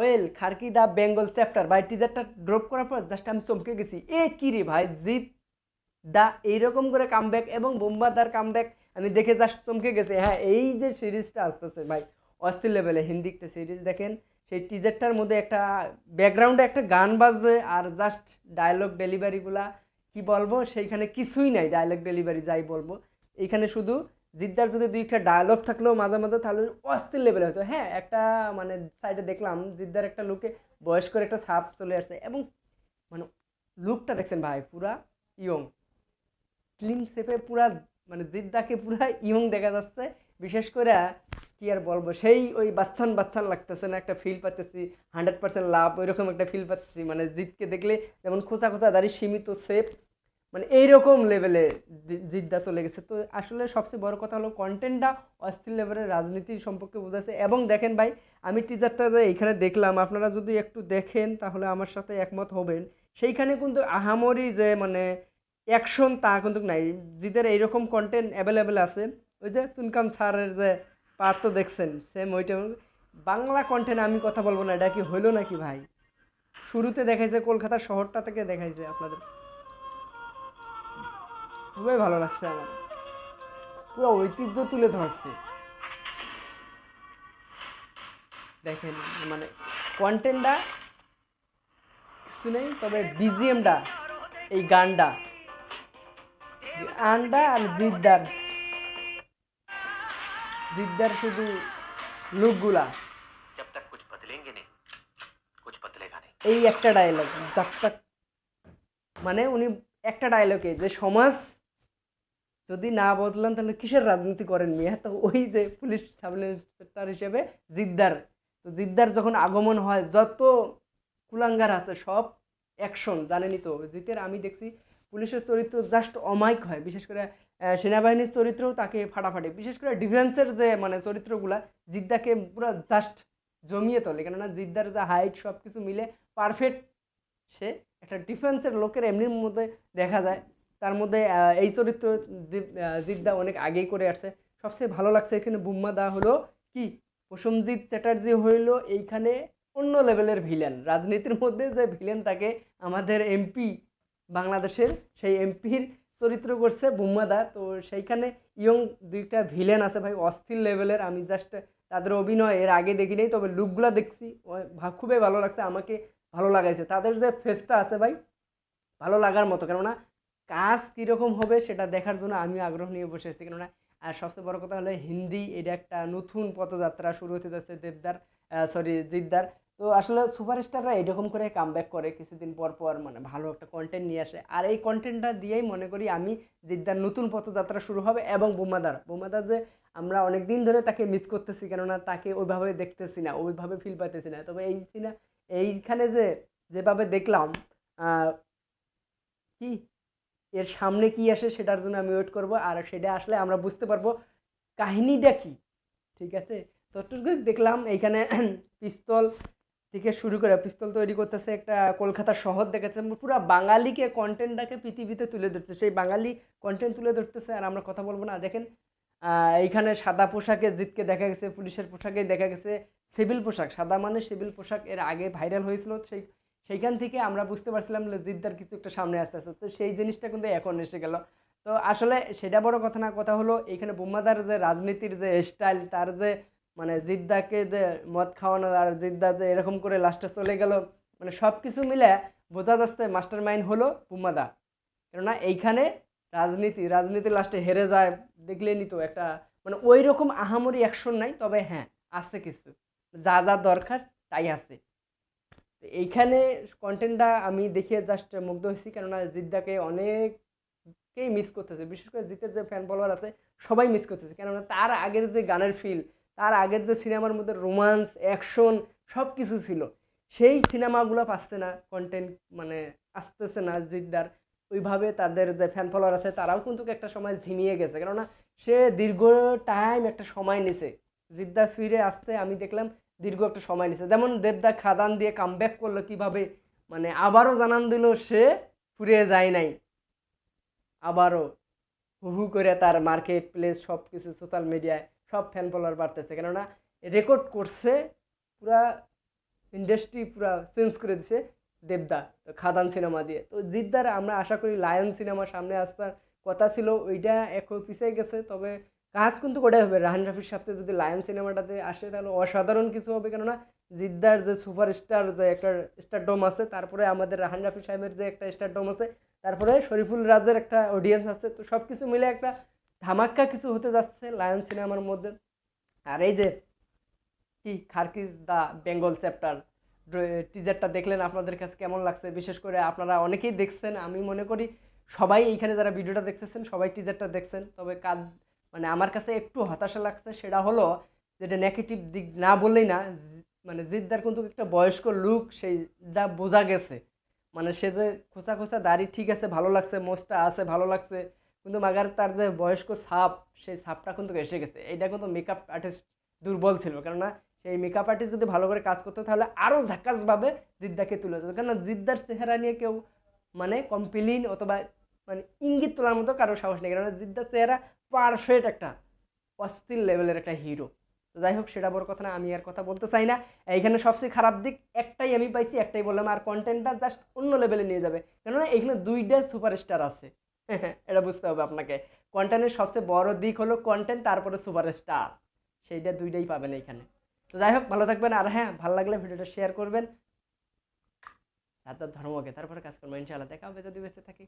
Well খারকি the Bengal chapter ভাই টিজারটা ড্রপ করার পর জাস্ট আমি চমকে গেছি। এ কি রে ভাই জিত দা এইরকম করে কামব্যাক এবং বোম্বাদার কামব্যাক আমি দেখে জাস্ট চমকে গেছি। হ্যাঁ এই যে সিরিজটা আসতেছে ভাই, অস্থির লেভেলে হিন্দি একটা সিরিজ দেখেন, সেই টিজারটার মধ্যে একটা ব্যাকগ্রাউন্ডে একটা গান বাজবে আর জাস্ট ডায়লগ ডেলিভারিগুলা কি বলব, সেইখানে কিছুই নাই। ডায়লগ ডেলিভারি যাই বলব। এইখানে শুধু জিদ্দার যদি দুই একটা ডায়লগ থাকলেও মাঝে মাঝে তাহলে অস্থির লেভেলে হতো। হ্যাঁ একটা মানে সাইডে দেখলাম জিদ্দার একটা লুকে বয়স্কর একটা ছাপ চলে আসছে এবং মানে লুকটা দেখছেন ভাই, পুরা ইয়ং। ক্লিন শেপে পুরা মানে জিদ্দাকে পুরা ইয়ং দেখা যাচ্ছে। বিশেষ করে কি আর বলব, সেই ওই বাচ্চান বাচ্চান লাগতেছে না, একটা ফিল পাচ্ছি হান্ড্রেড পার্সেন্ট লাভ ওইরকম একটা ফিল পাচ্ছি মানে জিতকে দেখলে যেমন খোঁচা খোঁচা দাঁড়িয়ে সীমিত সেফ মানে এইরকম লেভেলে জিদ্দা চলে গেছে। তো আসলে সবচেয়ে বড় কথা হলো কন্টেন্টটা অস্থির লেভেলের রাজনীতি সম্পর্কে বোঝাচ্ছে। এবং দেখেন ভাই, আমি টিজারটা যে এইখানে দেখলাম, আপনারা যদি একটু দেখেন তাহলে আমার সাথে একমত হবেন। সেইখানে কিন্তু আহামরি যে মানে অ্যাকশন তা কিন্তু নাই। জিদের এইরকম কন্টেন্ট অ্যাভেলেবেল আছে। ওই যে সুনকাম স্যারের যে পার্ট তো দেখছেন সেম ওইটা। বাংলা কন্টেন্ট আমি কথা বলব না, এটা কি হইল নাকি ভাই? শুরুতে দেখাইছে কলকাতা শহরটা থেকে দেখাইছে আপনাদের। খুবই ভালো লাগছে আমার। পুরো ঐতিহ্য তুলে ধরছে। দেখেন মানে কন্টেন্টটা কিছু নেই তবে বিজিএমটা এই গানটা। আন্ডা আর জিদ্দার। জিদ্দার শুধু লুকগুলা এই একটা ডায়লগ যাক মানে উনি একটা ডায়লগে যে সমাজ যদি না বদলান, তাহলে কিসের রাজনীতি করেন মিয়া? তো ওই যে পুলিশ সাব ইন্সপেক্টর হিসেবে জিদ্দার। তো জিদ্দার যখন আগমন হয়, যত কুলাঙ্গার আছে, সব অ্যাকশন জানেনই তো। জিতের আমি দেখছি, পুলিশের চরিত্র জাস্ট অমায়িক হয়। বিশেষ করে সেনাবাহিনীর চরিত্রও তাকে ফাটাফাটে। বিশেষ করে ডিফেন্সের যে মানে চরিত্রগুলা, জিদ্দাকে পুরো জাস্ট জমিয়ে তোলে। কেননা জিদ্দার যে হাইট সব কিছু মিলে পারফেক্ট সে একটা ডিফেন্সের লোকের এমনির মধ্যে দেখা যায়। তার মধ্যে এই চরিত্র জিদ্দা অনেক আগেই করে আসছে। সবচেয়ে ভালো লাগছে এখানে বুম্মা দা হলো কি? প্রসেনজিৎ চ্যাটার্জি হইল এইখানে অন্য লেভেলের ভিলেন। রাজনীতির মধ্যে যে ভিলেন তাকে আমাদের এমপি, বাংলাদেশের সেই এমপির চরিত্র করছে বুম্মাদা তো সেইখানে ইয়ং দুইটা ভিলেন আছে ভাই, অস্থির লেভেলের। আমি জাস্ট তাদের অভিনয় এর আগে দেখি নেই, তবে লুকগুলা দেখছি। খুবই ভালো লাগছে, আমাকে ভালো লাগাইছে। তাদের যে ফেসটা আছে ভাই, ভালো লাগার মতো। কেননা কাজ কীরকম হবে সেটা দেখার জন্য আমি আগ্রহ নিয়ে বসে আছি। কেননা আর সবচেয়ে বড় কথা হলো হিন্দি, এটা একটা নতুন পথযাত্রা শুরু হতে যাচ্ছে দেবদার সরি জিদ্দার তো আসলে সুপারস্টাররা এরকম করে কামব্যাক করে, কিছুদিন পর পর মানে ভালো একটা কন্টেন্ট নিয়ে আসে। আর এই কন্টেন্টটা দিয়েই মনে করি আমি জিদ্দার নতুন পথযাত্রা শুরু হবে এবং বোমাদার বোমাদার যে আমরা অনেক দিন ধরে তাকে মিস করতেছি, কেননা তাকে ওইভাবে দেখতেছি না, ওইভাবে ফিল পাইতেছি না। তবে এই সিনা, এইখানে যে, যেভাবে দেখলাম কি? এর সামনে কি আসে সেটার জন্য আমি ওয়েট করব, আর সেটা আসলে আমরা বুঝতে পারব কাহিনীটা কি, ঠিক আছে? ততটুকু দেখলাম এইখানে পিস্তল থেকে শুরু করে পিস্তল তৈরি করতেছে একটা কলকাতার শহর দেখাচ্ছে পুরো বাঙালিকে কন্টেন্টটাকে পৃথিবীতে তুলে ধরছে সেই বাঙালি কন্টেন্ট তুলে ধরতেছে আর আমরা কথা বলব না। দেখেন এইখানে সাদা পোশাকে জিতকে দেখা গেছে, পুলিশের পোশাকে দেখা গেছে সিভিল পোশাক, সাদা মানে সিভিল পোশাক এর আগে ভাইরাল হয়েছিল সেই সেইখান থেকে আমরা বুঝতে পারছিলাম জিদ্দার কিছু একটা সামনে আসতে আসতে। তো সেই জিনিসটা কিন্তু এখন এসে গেল। তো আসলে সেটা বড় কথা না, কথা হলো এখানে বোম্মাদার যে রাজনীতির যে স্টাইল তার যে মানে জিদ্দাকে যে মদ খাওয়ানো আর জিদ্দা যে এরকম করে লাস্টে চলে গেল মানে সব কিছু মিলে বোঝা যাচ্ছে মাস্টার মাইন্ড হলো বুম্মাদা কেননা এইখানে রাজনীতি রাজনীতি লাস্টে হেরে যায় দেখলেনি তো একটা মানে ওই রকম আহামরি অ্যাকশন নাই, তবে হ্যাঁ আছে কিছু। যা যা দরকার তাই আছে। এইখানে কন্টেন্টটা আমি দেখিয়ে জাস্ট মুগ্ধ হয়েছি, কেননা জিদ্দাকে অনেককেই মিস করতেছে। বিশেষ করে জিতের যে ফ্যান ফলোয়ার আছে, সবাই মিস করতেছে। কেননা তার আগের যে গানের ফিল তার আগের যে সিনেমার মধ্যে রোমান্স অ্যাকশন সব কিছু ছিল, সেই সিনেমাগুলো পাচ্ছে না কন্টেন্ট মানে আসতেছে না জিদ্দার। ওইভাবে তাদের যে ফ্যান ফলোয়ার আছে, তারাও কিন্তু একটা সময় ঝিমিয়ে গেছে। কেননা সে দীর্ঘ টাইম একটা সময় নিছে। জিদ্দা ফিরে আসতে আমি দেখলাম দীর্ঘ একটা সময় নিছে। যেমন দেবদা খাদান দিয়ে কামব্যাক করল কীভাবে মানে আবারও জানান দিল সে ফুরিয়ে যায় নাই। আবারও হু করে তার মার্কেট প্লেস সব কিছু সোশ্যাল মিডিয়ায় সব ফ্যান ফলোয়ার বাড়তেছে। কেননা রেকর্ড করছে, পুরা ইন্ডাস্ট্রি পুরা চেঞ্জ করে দিছে দেবদা তো খাদান সিনেমা দিয়ে। তো জিদ্দার আমরা আশা করি লায়ন সিনেমা সামনে আসার কথা ছিল, ওইটা এখন পিছিয়ে গেছে। তবে কাজ কিন্তু ওটাই হবে। রাহান রাফির সাথে যদি লায়ন সিনেমাটাতে আসে, তাহলে অসাধারণ কিছু হবে। কেননা জিদ্দার যে সুপারস্টার যে একটা স্টারডম আছে, তারপরে আমাদের রাহান রাফি সাহেবের যে একটা স্টারডম আছে, তারপরে শরীফুল রাজের একটা অডিয়েন্স আছে। তো সব কিছু মিলে একটা ধামাক্কা কিছু হতে যাচ্ছে লায়ন সিনেমার মধ্যে। আর এই যে কি, খারকিজ দ্য বেঙ্গল চ্যাপ্টার টিজারটা দেখলেন আপনাদের কাছে কেমন লাগছে? বিশেষ করে আপনারা অনেকেই দেখছেন, আমি মনে করি সবাই এইখানে যারা ভিডিওটা দেখতেছেন, সবাই টিজারটা দেখছেন। তবে কাজ মানে আমার কাছে একটু হতাশা লাগছে, সেটা হলো যেটা নেগেটিভ দিক না বললেই না মানে জিদ্দার কিন্তু একটা বয়স্ক লুক সেইটা বোঝা গেছে। মানে সে যে খোঁচা খোঁচা দাড়ি ঠিক আছে, ভালো লাগছে, মোচটা আছে, ভালো লাগছে, কিন্তু মাগার তার যে বয়স্ক ছাপ, সেই ছাপটা কিন্তু এসে গেছে। এটা কিন্তু মেকআপ আর্টিস্ট দুর্বল ছিল, কেননা সেই মেকআপ আর্টিস্ট যদি ভালো করে কাজ করতো, তাহলে আরও ঝাক্কাসভাবে জিদ্দাকে তুলে যেত কেননা জিদ্দার চেহারা নিয়ে কেউ মানে কমপ্লেন অথবা মানে ইঙ্গিত তোলার মতো কারও সাহস নেই, কেননা জিদ্দার চেহারা পারফেক্ট একটা অস্থির লেভেলের একটা হিরো যাই হোক, সেটা বড় কথা না, আমি আর কথা বলতে চাই না। এইখানে সবচেয়ে খারাপ দিক, একটাই আমি পাইছি, একটাই বললাম, আর কন্টেন্টটা জাস্ট অন্য লেভেলে নিয়ে যাবে। কেননা এখানে দুইটা সুপারস্টার আছে। এটা বুঝতে হবে আপনাকে। কন্টেন্টের সবচেয়ে বড় দিক হলো কন্টেন্ট তারপরে সুপারস্টার সেইটা দুইটাই পাবেন এইখানে। তো যাই হোক, ভালো থাকবেন। আর হ্যাঁ ভালো লাগলে ভিডিওটা শেয়ার করবেন। তার ধর্মকে, তারপরে কাজ করব ইনশাআল্লাহ, দেখা হবে, যদি বেঁচে থাকি।